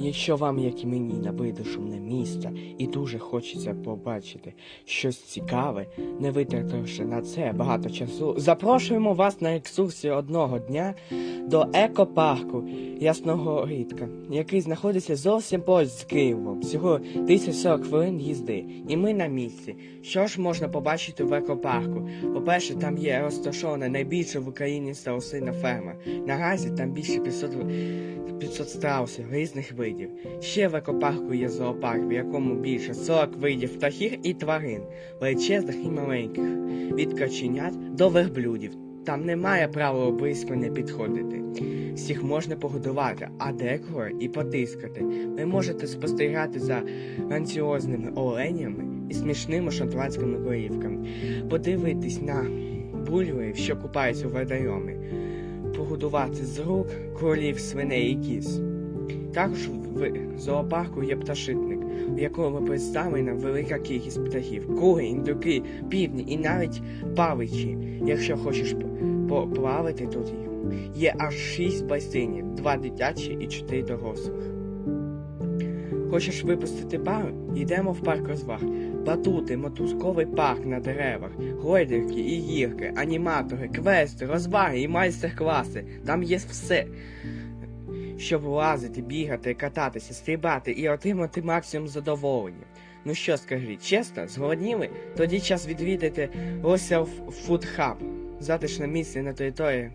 Якщо вам, як і мені, набиде шумне місто і дуже хочеться побачити щось цікаве, не витративши на це багато часу, запрошуємо вас на екскурсію одного дня до екопарку Ясного Рідка, який знаходиться зовсім поруч з Києвом. Всього 1040 хвилин їзди, і ми на місці. Що ж можна побачити в екопарку? По-перше, там є розташована найбільша в Україні страусина ферма. Наразі там більше 500 500 страусів різних видів. Ще в екопарку є зоопарк, в якому більше 40 видів птахів і тварин, величезних і маленьких, від каченят до верблюдів. Там немає правила близько не підходити. Всіх можна погодувати, а декого і потискати. Ви можете спостерігати за гранціозними оленями і смішними шотландськими корівками, подивитись на бульварів, що купаються у водойомі, погодувати з рук кролів, свиней і кіз. Також в зоопарку є пташитник, в якому представлена велика кількість птахів, кури, індюки, півні і навіть павичі. Якщо хочеш поплавати тут, є аж шість басейнів, два дитячі і чотири дорослих. Хочеш випустити пару? Йдемо в парк розваг. Батути, мотузковий парк на деревах, гойдерки і гірки, аніматори, квести, розваги і майстер-класи. Там є все. Щоб лазити, бігати, кататися, стрибати і отримати максимум задоволення. Ну що скажіть, чесно, зголодніли? Тоді час відвідати Royal Food Hub, затишне місце на території.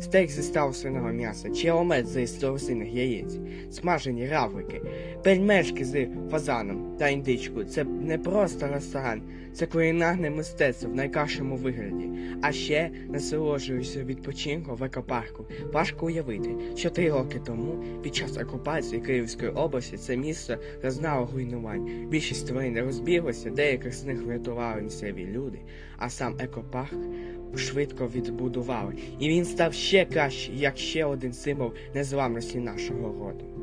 Стейк зі страусиного м'яса, чи омет зі страусиних яєць, смажені равлики, пельмешки з фазаном та індичкою. Це не просто ресторан, це кулінарне мистецтво в найкращому вигляді. А ще насолоджуюся відпочинком в екопарку. Важко уявити, що три роки тому, під час окупації Київської області, це місто зазнало руйнувань. Більшість тварин розбіглося, деяких з них врятували місцеві люди, а сам екопарк швидко відбудували. І він став ще кращий, як ще один символ незламності нашого роду.